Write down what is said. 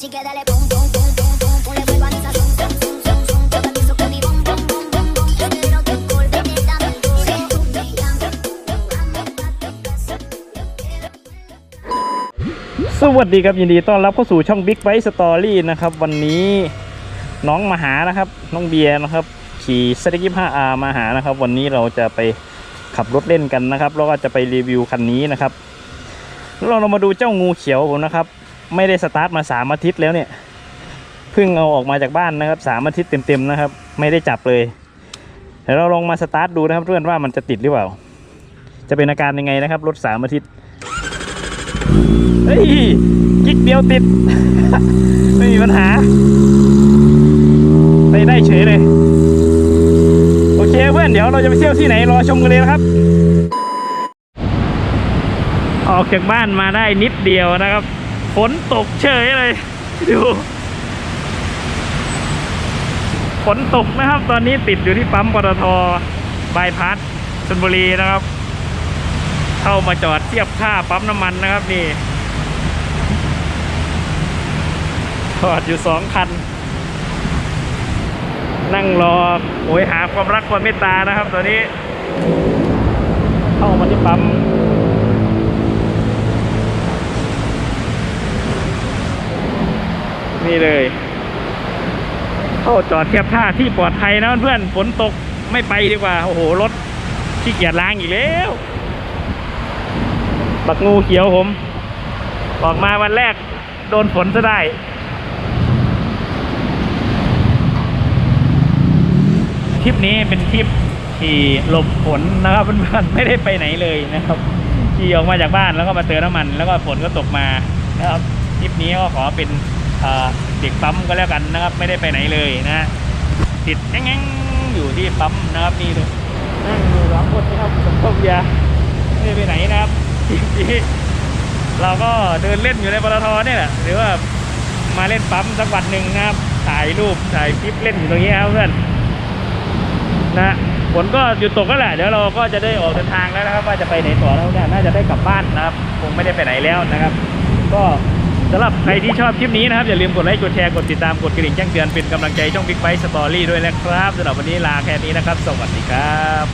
Así que dale pum pum pum pum pum pum le vuelvo a mi sazón son son son son yo te pienso con mi bom bom bom bom bom yo quiero que volverte dame duro tú me llamas amo a tu casa yo quiero สวัสดีครับยินดีต้อนรับเข้าสู่ช่อง Big Bite Story นะครับ วันนี้น้องมาหานะครับ น้องเบียร์นะครับ ขี่สเต็กยี่ห้าอามาหานะครับ วันนี้เราจะไปขับรถเล่นกันนะครับ แล้วก็จะไปรีวิวคันนี้นะครับเราเรามาดูเจ้างูเขียวผมนะครับ ไม่ได้สตาร์ทมาสามอาทิตย์แล้วเนี่ยเพิ่งเอาออกมาจากบ้านนะครับสามอาทิตย์เต็มๆนะครับ ไม่ได้จับเลยเดี๋ยวเราลองมาสตาร์ทดูนะครับเพื่อนว่ามันจะติดหรือเปล่า จะเป็นอาการยังไงนะครับรถสามอาทิตย์เฮ้ยกิ๊กเดียวติด ไม่มีปัญหาไปได้เฉยเลยโอเคเพื่อนเดี๋ยวเราจะไปเที่ยวที่ไหนรอชมกันเลยนะครับ ออกจากบ้านมาได้นิดเดียวนะครับ ฝนตกเฉยเลยดู ฝนตกนะครับ ตอนนี้ติดอยู่ที่ปั๊มปตทบายพัสชลบุรีนะครับ เข้ามาจอดเทียบค่าปั๊มน้ำมันนะครับนี่จอดอยู่สองคัน นั่งรอโหยหาความรักความเมตตานะครับ ตอนนี้ เข้ามาที่ปั๊ม นี่เลย เข้าจอดเทียบท่าที่ปลอดภัยนะเพื่อนฝนตกไม่ไปดีกว่า โอ้โห รถขี้เกียจล้างอีกแล้วบักงูเขียวผม ออกมาวันแรกโดนฝนซะได้ทริปนี้เป็นทริปขี่หลบฝนนะครับเพื่อนๆไม่ได้ไปไหนเลยนะครับขี่ออกมาจากบ้านแล้วก็มาเติมน้ำมัน แล้วก็ฝนก็ตกมานะครับทริปนี้ก็ขอเป็น เด็กปั๊มก็แล้วกันนะครับ ไม่ได้ไปไหนเลยนะติดแง่งอยู่ที่ปั๊มนะครับนี่เลยนั่งอยู่สองคนนะครับผมยร์ไม่ได้ไปไหนนะครับทีนี้เราก็เดินเล่นอยู่ในปตทเนี่ยแหละหรือว่ามาเล่นปั๊มสักวันหนึ่งนะครับถ่ายรูปถ่ายคลิปเล่นอยู่ตรงนี้ครับเพื่อนนะฝนก็หยุดตกแล้วแหละเดี๋ยวเราก็จะได้ออกเดินทางแล้วนะครับ ว่าจะไปไหนต่อแล้วเนี่ยน่าจะได้กลับบ้านนะครับ คงไม่ได้ไปไหนแล้วนะครับ ก็ สำหรับใครที่ชอบคลิปนี้นะครับ อย่าลืมกดไลค์กดแชร์กดติดตามกดกระดิ่งแจ้งเตือนเป็นกำลังใจช่อง Big Bite Story ด้วยนะครับสำหรับวันนี้ลาแค่นี้นะครับ สวัสดีครับ